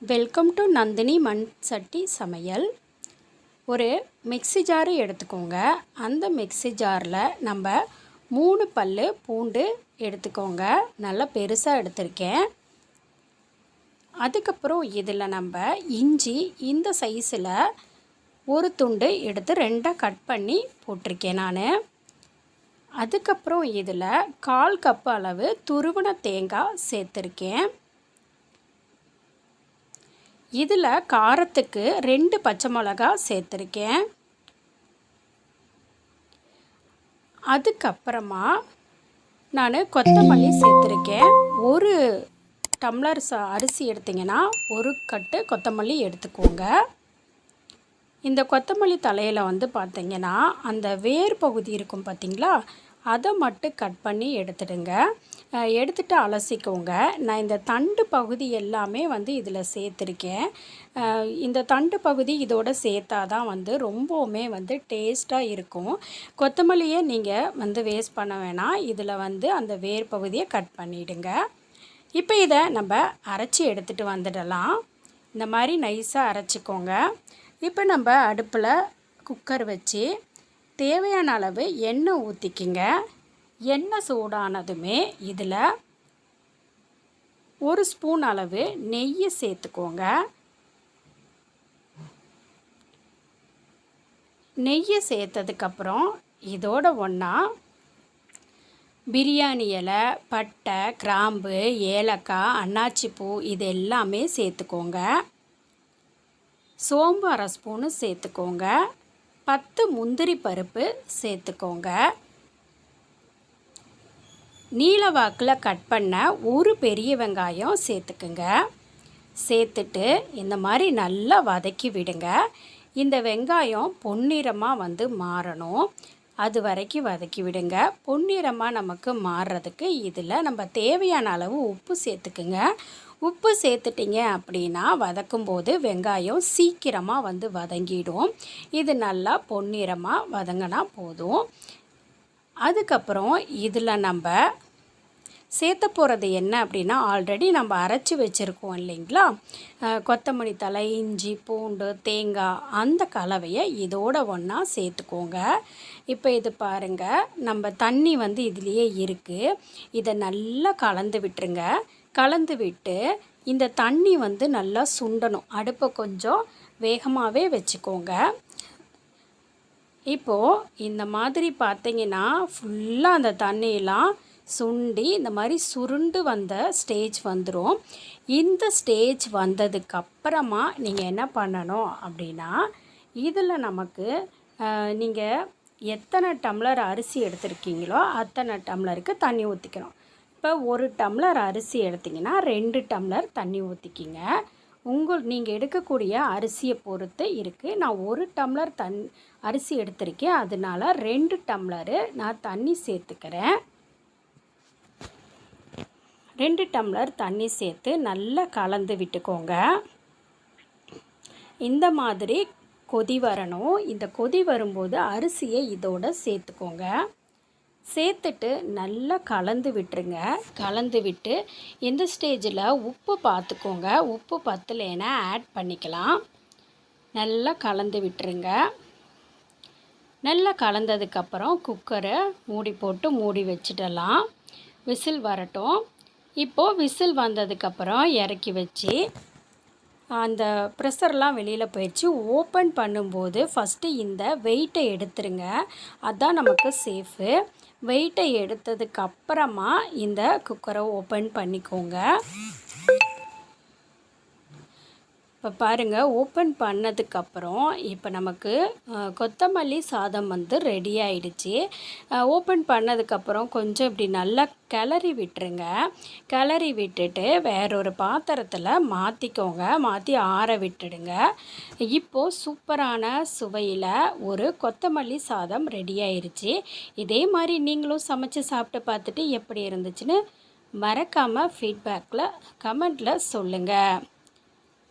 Welcome to Nandini மண் சட்டி சமையல் ஒரு மிக்ஸி ஜாரு எடுத்துக்கோங்க. அந்த மிக்ஸி ஜாரில் நம்ம மூணு பல் பூண்டு எடுத்துக்கோங்க. நல்லா பெருசாக எடுத்திருக்கேன். அதுக்கப்புறம் இதில் நம்ம இஞ்சி இந்த சைஸில் ஒரு துண்டு எடுத்து ரெண்டாக கட் பண்ணி போட்டிருக்கேன் நான். அதுக்கப்புறம் இதில் கால் கப் அளவு துருவன தேங்காய் சேர்த்துருக்கேன். இதில் காரத்துக்கு ரெண்டு பச்சை மிளகா சேர்த்துருக்கேன். அதுக்கப்புறமா நான் கொத்தமல்லி சேர்த்துருக்கேன். ஒரு டம்ளர் ச அரிசி எடுத்திங்கன்னா ஒரு கட்டு கொத்தமல்லி எடுத்துக்கோங்க. இந்த கொத்தமல்லி தலையில் வந்து பார்த்திங்கன்னா அந்த வேர் பகுதி இருக்கும் பார்த்திங்களா அதை மட்டும் கட் பண்ணி எடுத்துடுங்க. எடுத்துகிட்டு அலசிக்கோங்க. நான் இந்த தண்டு பகுதி எல்லாமே வந்து இதில் சேர்த்துருக்கேன். இந்த தண்டு பகுதி இதோட சேர்த்தா தான் வந்து ரொம்பவுமே வந்து டேஸ்ட்டாக இருக்கும். கொத்தமல்லியை நீங்கள் வந்து வேஸ்ட் பண்ண வேணாம். இதில் வந்து அந்த வேர் பகுதியை கட் பண்ணிவிடுங்க இப்போ இதை நம்ம அரைச்சி எடுத்துகிட்டு வந்துடலாம். இந்த மாதிரி நைஸாக அரைச்சிக்கோங்க. இப்போ நம்ம அடுப்பில் குக்கர் வச்சு தேவையான அளவு எண்ணெய் ஊற்றிக்கிங்க எண்ணெய் சூடானதுமே இதில் ஒரு ஸ்பூன் அளவு நெய்யை சேர்த்துக்கோங்க. நெய்யை சேர்த்ததுக்கப்புறம் இதோட ஒன்றா பிரியாணி இலை பட்டை கிராம்பு ஏலக்காய் அன்னாச்சிப்பூ இது எல்லாமே சேர்த்துக்கோங்க. சோம்பு அரை ஸ்பூனு சேர்த்துக்கோங்க. பத்து முந்திரி பருப்பு சேர்த்துக்கோங்க. நீல வாக்கில் கட் பண்ண ஒரு பெரிய வெங்காயம் சேர்த்துக்குங்க. சேர்த்துட்டு இந்த மாதிரி நல்லா வதக்கி விடுங்க. இந்த வெங்காயம் பொன்னிறமாக வந்து மாறணும். அது வரைக்கும் வதக்கி விடுங்க. பொன்னிறமாக நமக்கு மாறுறதுக்கு இதில் நம்ம தேவையான அளவு உப்பு சேர்த்துக்குங்க. உப்பு சேர்த்துட்டிங்க அப்படின்னா வதக்கும்போது வெங்காயம் சீக்கிரமாக வந்து வதங்கிடும். இது நல்லா பொன்னிறமாக வதங்கினா போதும். அதுக்கப்புறம் இதில் நம்ம சேர்த்த போகிறது என்ன அப்படின்னா ஆல்ரெடி நம்ம அரைச்சி வச்சுருக்கோம் இல்லைங்களா? கொத்தமல்லி தலை இஞ்சி பூண்டு தேங்காய் அந்த கலவையை இதோட ஒன்றா சேர்த்துக்கோங்க. இப்போ இது பாருங்கள் நம்ம தண்ணி வந்து இதுலேயே இருக்குது இதை நல்லா கலந்து விட்டுருங்க. கலந்து விட்டு இந்த தண்ணி வந்து நல்லா சுண்டணும். அடுப்பை கொஞ்சம் வேகமாகவே வச்சுக்கோங்க. இப்போது இந்த மாதிரி பார்த்தீங்கன்னா ஃபுல்லாக அந்த தண்ணியெலாம் சுண்டி இந்த மாதிரி சுருண்டு வந்த ஸ்டேஜ் வந்துடும் இந்த ஸ்டேஜ் வந்ததுக்கப்புறமா நீங்கள் என்ன பண்ணணும் அப்படின்னா இதில் நமக்கு நீங்கள் எத்தனை டம்ளர் அரிசி எடுத்திருக்கீங்களோ அத்தனை டம்ளருக்கு தண்ணி ஊற்றிக்கணும் இப்போ ஒரு டம்ளர் அரிசி எடுத்திங்கன்னா ரெண்டு டம்ளர் தண்ணி ஊற்றிக்கிங்க உங்கள் நீங்கள் எடுக்கக்கூடிய அரிசியை பொறுத்து இருக்குது நான் ஒரு டம்ளர் தன் அரிசி எடுத்திருக்கேன். அதனால ரெண்டு டம்ளரு நான் தண்ணி சேர்த்துக்கிறேன். ரெண்டு டம்ளர் தண்ணி சேர்த்து நல்லா கலந்து விட்டுக்கோங்க. இந்த மாதிரி கொதி வரணும். இந்த கொதி வரும்போது அரிசியை இதோட சேர்த்துக்கோங்க. சேர்த்துட்டு நல்லா கலந்து விட்டுருங்க. கலந்து விட்டு இந்த ஸ்டேஜில் உப்பு பார்த்துக்கோங்க. உப்பு பத்தலைன்னா ஆட் பண்ணிக்கலாம். நல்லா கலந்து விட்டுருங்க. நல்லா கலந்ததுக்கப்புறம் குக்கரை மூடி போட்டு மூடி வச்சிடலாம். விசில் வரட்டும். இப்போது விசில் வந்ததுக்கப்புறம் இறக்கி வச்சு அந்த ப்ரெஷர்லாம் வெளியில் போயிடுச்சு. ஓப்பன் பண்ணும்போது ஃபஸ்ட்டு இந்த வெயிட்டை எடுத்துருங்க. அதுதான் நமக்கு சேஃபு வெயிட்டை எடுத்ததுக்கப்புறமா இந்த குக்கரை ஓப்பன் பண்ணிக்கோங்க. இப்போ பாருங்கள் ஓப்பன் பண்ணதுக்கப்புறம் இப்போ நமக்கு கொத்தமல்லி சாதம் வந்து ரெடி ஆயிடுச்சு. ஓப்பன் பண்ணதுக்கப்புறம் கொஞ்சம் இப்படி நல்லா கிளறி விட்டுருங்க. கிளறி விட்டுட்டு வேறொரு பாத்திரத்தில் மாற்றிக்கோங்க மாற்றி ஆற விட்டுடுங்க. இப்போது சூப்பரான சுவையில் ஒரு கொத்தமல்லி சாதம் ரெடி ஆயிடுச்சு இதே மாதிரி நீங்களும் சமைச்சு சாப்பிட்டு பார்த்துட்டு எப்படி இருந்துச்சுன்னு மறக்காமல் ஃபீட்பேக்கில் கமெண்ட்டில் சொல்லுங்கள்